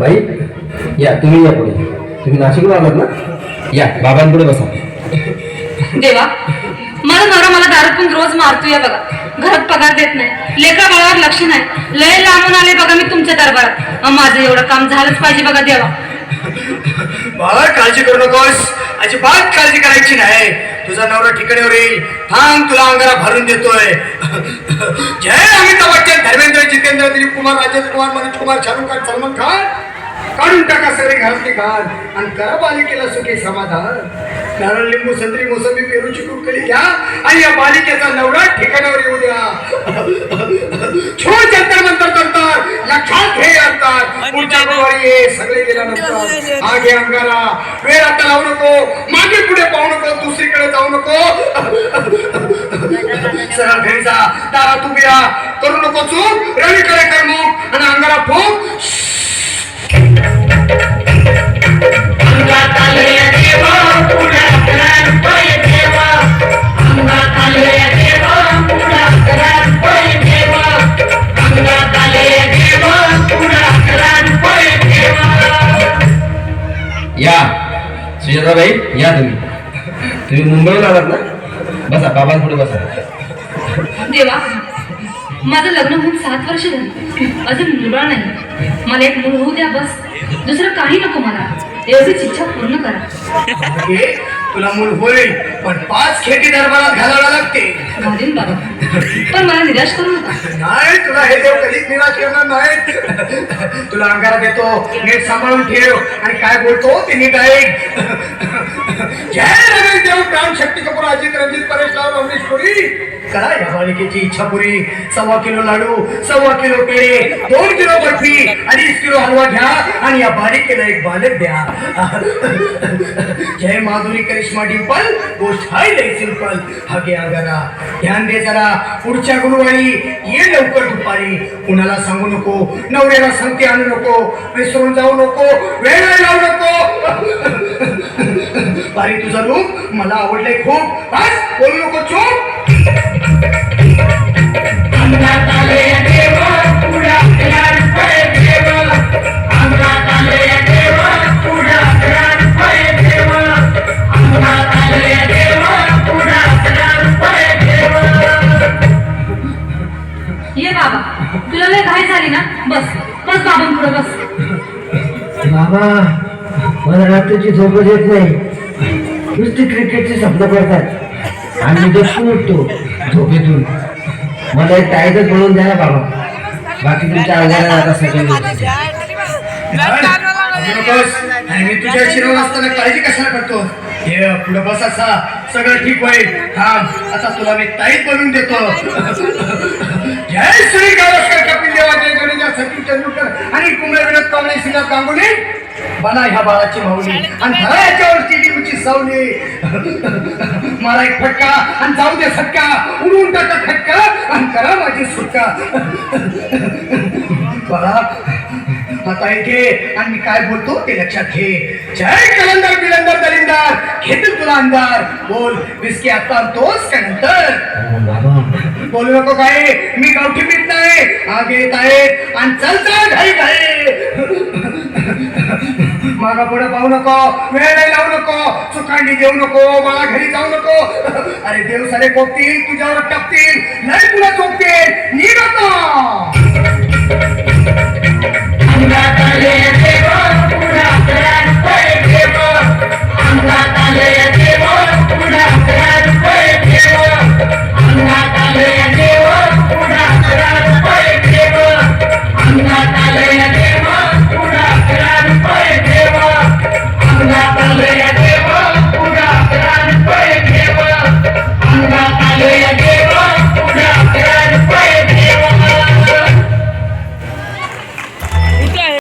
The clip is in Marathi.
बाई या तुम्ही या पुढे. तुम्ही नाशिकला आलात ना? या बाबांपुढे बसा. देवा माझा नवरा मला दारू पण रोज या बघा. घरात पगार देत नाही लेकरा बाळावर लक्ष नाही. लय लांबून आले बघा मी तुमच्या दरबारात. माझं एवढं काम झालंच पाहिजे बघा देवा. बाळा काळजी करू नकोस. अजिबात काळजी करायची नाही. तुझा नवरा ठिकाणीवर येईल. थांब तुला अंगारा भरून देतोय. जय अमिताभ बच्चन धर्मेंद्र जितेंद्र दिलीप कुमार राजेंद्र कुमार मनोज कुमार शाहरुख खान सलमान खान. काढून टाका सगळे घरातले घाल आणि करा बालिकेला सुखी समाधान. नारळ लिंबू संत्री मोसंबी पेरूची कुरकली घ्या आणि या बालिकेचा नवरा ठिकाणावर येऊ द्या. ये सगळे गेल्यानंतर हा घे अंगारा वेळ आता लावू नको. मागे पुढे पाहू नको. दुसरीकडे जाऊ नको. सरळ घरी जा दारात उभी करू नको चूक. रवीकडे कर मुख आणि अंगारा फूक. सुजाताबाई या तुम्ही. तुम्ही मुंबईला आलात ना? बसा बाबांपुढे बसा. देवा माझं लग्न होऊन सात वर्ष झाली. अजून मुलगा नाही. मला एक मूल होऊ द्या बस. दुसरं काही नको मला. एवढीच इच्छा पूर्ण करा. तुला मूल होईल पण पाच खेटी दरबारात घालायला लागते. घालीन बाबा. पण मला निराश करू नका. नाही तुला हे देव कधीच निराश करणार नाही तुला अंगारा देतो नीट सांभाळून ठेव. आणि काय बोलतो ते नीट ऐक जय रमेश देव प्राण शक्ती कपूर अजित रणजित परेश राव रमेश पुरी करा या बालिकेची इच्छा पुरी. सव्वा किलो लाडू सव्वा किलो पेढे दोन किलो बर्फी अडीच किलो हलवा घ्या. आणि या बालिकेला एक बालक द्या. जय माधुरी करिश्मा डिंपल गोष्ट हाय लय सिंपल हागे अंगारा ध्यान दे जरा. पुढच्या गुरुवारी ये लवकर दुपारी. कुणाला सांगू नको. नवऱ्याला सांगते आणू नको. विसरून जाऊ नको. वेळ नाही लावू नको. बारी तुझा रूप मला आवडलंय खूप. बस बोलू ये बाबा तुला लय घाई झाली ना? बस बस बाबांपुढे बस. बाबा मला रात्रीची झोपच येत नाही. नुसती क्रिकेटची स्वप्न पडतात. आणि झोपून उठतो झोपेतून. मला एक टायगच बनवून द्या ना बाबा. बाकी तुमच्या अंगाला आता सगळं मी तुझ्या शिरवून असताना काळजी कशाला करतो? हे पुढे बस असा. सगळं ठीक होईल थांब. आता तुला मी ताईत बनवून देतो. जय श्री गावस्कर कपिल देवा जय गणेश सचिन तेंडुलकर आणि कुंभे विनोद कांबळे श्रीनाथ गांगुली बना ह्या बाळाची माऊली. आणि धरा याच्यावरची टीमची सावली. मला एक फटका आणि जाऊ दे फटका. उडून टाका फटका आणि करा माझी सुटका. बरा आता ऐके आणि मी काय बोलतो ते लक्षात घे. जय कलंदर बिलंदर दलिंदार. घेतील तुला अंधार. बोल विस्की आता आणतोस का नंतर? हो, बोलू नको काय? मी गावठी पीत नाही. आग येत आहे आणि चल चल घाई घाई मागा पुढे पाहू नको. वेळ नाही लावू नको. चुकांडी देऊ नको. मला घरी जाऊ नको. अरे देव सारे कोपतील तुझ्यावर टपतील. नाही तुला चोपतील निघतो.